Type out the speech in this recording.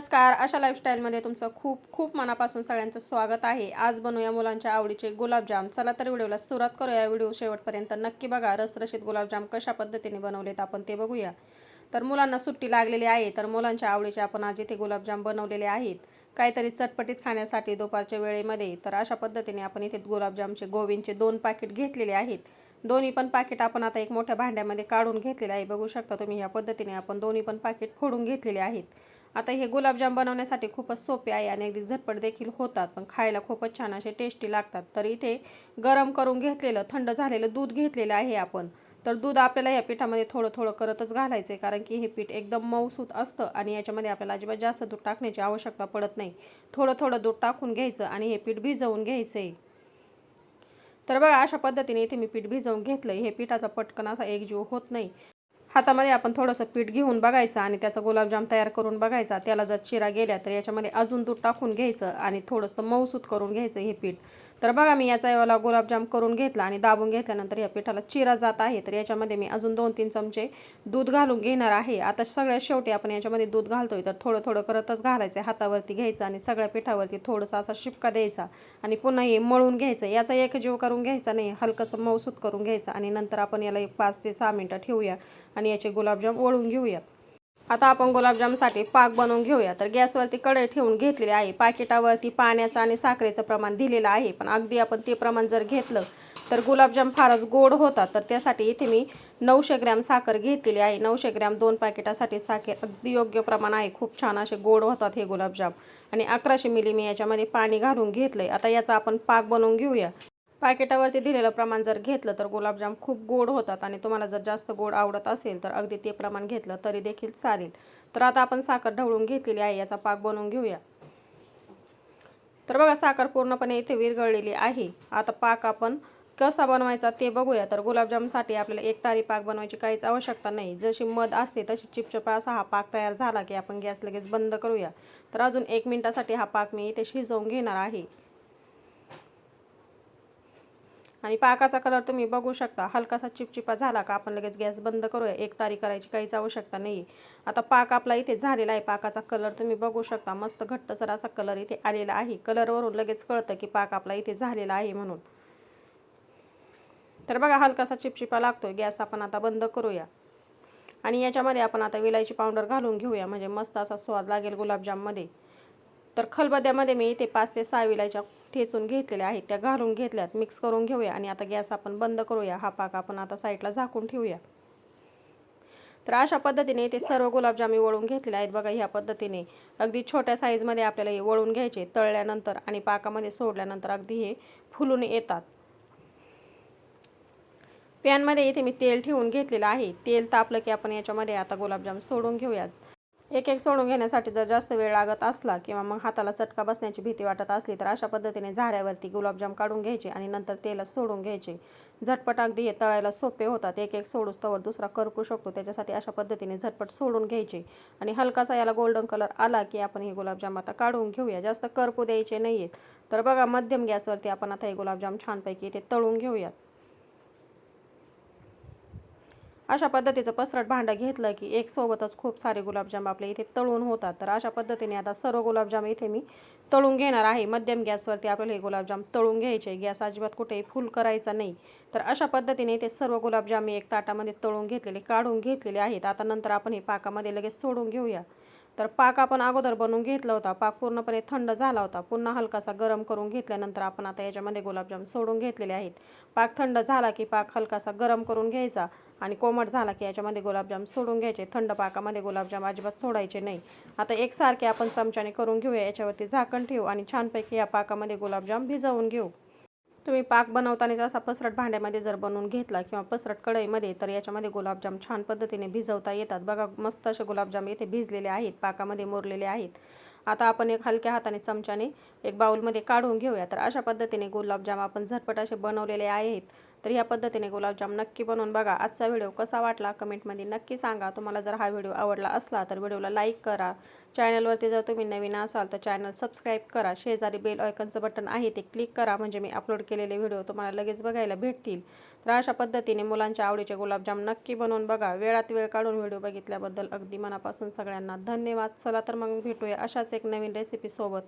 नमस्कार. अशा लाईफस्टाईलमध्ये तुमचं खूप खूप मनापासून सगळ्यांचं स्वागत आहे. आज बनवूया मुलांच्या आवडीचे गुलाबजाम. चला तर व्हिडिओला सुरुवात करूया. व्हिडिओ शेवटपर्यंत नक्की बघा. रसरशीत गुलाबजाम कशा पद्धतीने बनवलेत आपण ते बघूया. तर मुलांना सुट्टी लागलेली आहे तर मुलांच्या आवडीचे आपण आज इथे गुलाबजाम बनवलेले आहेत. काहीतरी चटपटीत खाण्यासाठी दुपारच्या वेळेमध्ये तर अशा पद्धतीने आपण इथे गुलाबजामचे गोविंदचे दोन पाकिट घेतलेले आहेत. दोन्ही पण पाकिट आपण आता एक मोठ्या भांड्यामध्ये काढून घेतलेले आहे. बघू शकता तुम्ही ह्या पद्धतीने आपण दोन्ही पण पाकिट फोडून घेतलेले आहेत. आता हे गुलाबजाम बनवण्यासाठी खूपच सोपे आहे आणि अगदी झटपट देखील होतात पण खायला खूपच छान असे टेस्टी लागतात. तर इथे गरम करून घेतलेलं थंड झालेलं दूध घेतलेलं आहे आपण. तर दूध आपल्याला या पिठामध्ये थोडं थोडं करतच घालायचं आहे कारण की हे पीठ एकदम मऊसूत असतं आणि याच्यामध्ये आपल्याला अजिबात जास्त दूध टाकण्याची आवश्यकता पडत नाही. थोडं थोडं दूध टाकून घ्यायचं आणि हे पीठ भिजवून घ्यायचं आहे तर बघा अशा पद्धतीने इथे मी पीठ भिजवून घेतलं हे पिठाचा पटकन असा एकजीव होत नाही. हातामध्ये आपण थोडंसं पीठ घेऊन बघायचं आणि त्याचा गुलाबजाम तयार करून बघायचा. त्याला जर चिरा गेल्या तर याच्यामध्ये अजून दूध टाकून घ्यायचं आणि थोडंसं मऊसूत करून घ्यायचं हे पीठ. तर बघा मी याचा एवढा गुलाबजाम करून घेतला आणि दाबून घेतल्यानंतर या पिठाला चिरा जात आहे. तर याच्यामध्ये मी अजून दोन तीन चमचे दूध घालून घेणार आहे. आता सगळ्यात शेवटी आपण याच्यामध्ये दूध घालतोय तर थोडं थोडं करतच घालायचं. हातावरती घ्यायचं आणि सगळ्या पिठावरती थोडंसं असा शिपका द्यायचा आणि पुन्हा हे मळून घ्यायचं. याचा एक जीव करून घ्यायचा नाही हलकंसं मऊसूत करून घ्यायचं आणि नंतर आपण याला एक पाच ते सहा मिनटं ठेवूया आणि याचे गुलाबजाम ओळून घेऊयात. आता आपण गुलाबजामसाठी पाक बनवून घेऊया. तर गॅसवरती कढई ठेवून घेतलेली आहे. पाकिटावरती पाण्याचं आणि साखरेचं प्रमाण दिलेलं आहे. पण अगदी आपण ते प्रमाण जर घेतलं तर गुलाबजाम फारच गोड होतात. तर त्यासाठी इथे मी नऊशे ग्रॅम साखर घेतलेली आहे. नऊशे ग्रॅम दोन पाकिटासाठी साखर अगदी योग्य प्रमाण आहे. खूप छान असे गोड होतात हे गुलाबजाम. आणि अकराशे मिली मी याच्यामध्ये पाणी घालून घेतलंय. आता याचा आपण पाक बनवून घेऊया. पाकिटावरती दिलेलं प्रमाण जर घेतलं तर गुलाबजाम खूप गोड होतात आणि तुम्हाला जर जास्त गोड आवडत असेल तर अगदी ते प्रमाण घेतलं तरी देखील चालेल. तर आता आपण साखर ढवळून घेतलेली आहे याचा पाक बनवून घेऊया. तर बघा साखर पूर्णपणे इथे विरघळलेली आहे. आता पाक आपण कसा बनवायचा ते बघूया. तर गुलाबजामसाठी आपल्याला एक तारी पाक बनवायची काहीच आवश्यकता नाही. जशी मध असते तशी चिपचपा असा हा पाक तयार झाला की आपण गॅस लगेच बंद करूया. तर अजून एक मिनटासाठी हा पाक मी इथे शिजवून घेणार आहे. आणि पाकाचा कलर तुम्ही बघू शकता. हलकासा चिपचिपा झाला का आपण लगेच गॅस बंद करूया. एक तारी करायची काहीच आवश्यकता नाही. आता पाक आपला इथे झालेला आहे. पाकाचा कलर तुम्ही बघू शकता. मस्त घट्टसर असा कलर इथे आलेला आहे. कलरवरून लगेच कळतं की पाक आपला इथे झालेला आहे म्हणून. तर बघा हलकासा चिपचिपा लागतोय. गॅस आपण आता बंद करूया. आणि याच्यामध्ये आपण आता विलायची पावडर घालून घेऊया. म्हणजे मस्त असा स्वाद लागेल गुलाबजाममध्ये. तर खलबद्यामध्ये मी इथे पाच ते सहा विलायच्या ठेचून घेतलेल्या आहेत. त्या घालून घेतल्यात. मिक्स करून घेऊया आणि आता गॅस आपण बंद करूया. हा पाक आपण आता साईडला झाकून ठेवूया. तर अशा पद्धतीने ते सर्व गुलाबजामी वळून घेतलेले आहेत. बघा ह्या पद्धतीने अगदी छोट्या साईजमध्ये आपल्याला हे वळून घ्यायचे तळल्यानंतर आणि पाकामध्ये सोडल्यानंतर अगदी हे फुलून येतात. पॅनमध्ये इथे मी तेल ठेवून घेतलेलं आहे. तेल तापलं की आपण याच्यामध्ये आता गुलाबजाम सोडून घेऊयात. एक एक सोडून घेण्यासाठी जर जास्त वेळ लागत असला किंवा मग हाताला चटका बसण्याची भीती वाटत असली तर अशा पद्धतीने झाऱ्यावरती गुलाबजाम काढून घ्यायचे आणि नंतर तेला सोडून घ्यायचे. झटपट अगदी हे तळायला सोपे होतात. एक एक सोडूस तवर दुसरा करपू शकतो. त्याच्यासाठी अशा पद्धतीने झटपट सोडून घ्यायचे. आणि हलकासा याला गोल्डन कलर आला की आपण हे गुलाबजाम आता काढून घेऊया. जास्त करपू द्यायचे नाही आहेत तर बघा मध्यम गॅसवरती आपण आता हे गुलाबजाम छानपैकी ते तळून घेऊयात. अशा पद्धतीचं पसरट भांडं घेतलं की एक सोबतच खूप सारे गुलाबजाम आपले इथे तळून होतात. तर अशा पद्धतीने आता सर्व गुलाबजाम इथे मी तळून घेणार आहे. मध्यम गॅसवरती आपल्याला हे गुलाबजाम तळून घ्यायचे. गॅस अजिबात कुठेही फुल करायचा नाही. तर अशा पद्धतीने इथे सर्व गुलाबजाम मी एक ताटामध्ये तळून घेतलेले काढून घेतलेले आहेत. आता नंतर आपण हे पाकामध्ये लगेच सोडून घेऊया. तर पाक आपण अगोदर बनवून घेतला होता. पाक पूर्णपणे थंड झाला होता. पुन्हा हलकासा गरम करून घेतल्यानंतर आपण आता याच्यामध्ये गुलाबजाम सोडून घेतलेले आहेत. पाक थंड झाला की पाक हलकासा गरम करून घ्यायचा आणि कोमट झाला की याच्यामध्ये गुलाबजाम सोडून घ्यायचे. थंड पाकामध्ये गुलाबजाम अजिबात सोडायचे नाही. आता एकसारखे आपण चमच्याने करून घेऊया. याच्यावरती झाकण ठेवू आणि छानपैकी या पाकामध्ये गुलाबजाम भिजवून घेऊ. तुम्ही पाक बनवताना जसा पसरट भांड्यामध्ये जर बनवून घेतला किंवा पसरट कढईमध्ये तर याच्यामध्ये गुलाबजाम छान पद्धतीने भिजवता येतात. बघा मस्त असे गुलाबजाम इथे भिजलेले आहेत पाकामध्ये मोरलेले आहेत. आता आपण एक हलक्या हाताने चमच्याने एक बाऊलमध्ये काढून घेऊया. तर अशा पद्धतीने गुलाबजाम आपण झटपट असे बनवलेले आहेत. तर ह्या पद्धतीने गुलाबजाम नक्की बनवून बघा. आजचा व्हिडिओ कसा वाटला कमेंटमध्ये नक्की सांगा. तुम्हाला जर हा व्हिडिओ आवडला असला तर व्हिडिओला लाईक करा. चॅनलवरती जर तुम्ही नवीन असाल तर चॅनल सबस्क्राईब करा. शेजारी बेल ऑयकनचं बटन आहे ते क्लिक करा. म्हणजे मी अपलोड केलेले व्हिडिओ तुम्हाला लगेच बघायला भेटतील. तर अशा पद्धतीने मुलांच्या आवडीचे गुलाबजाम नक्की बनवून बघा. वेळात वेळ काढून व्हिडिओ बघितल्याबद्दल अगदी मनापासून सगळ्यांना धन्यवाद. चला तर मग भेटूया अशाच एक नवीन रेसिपीसोबत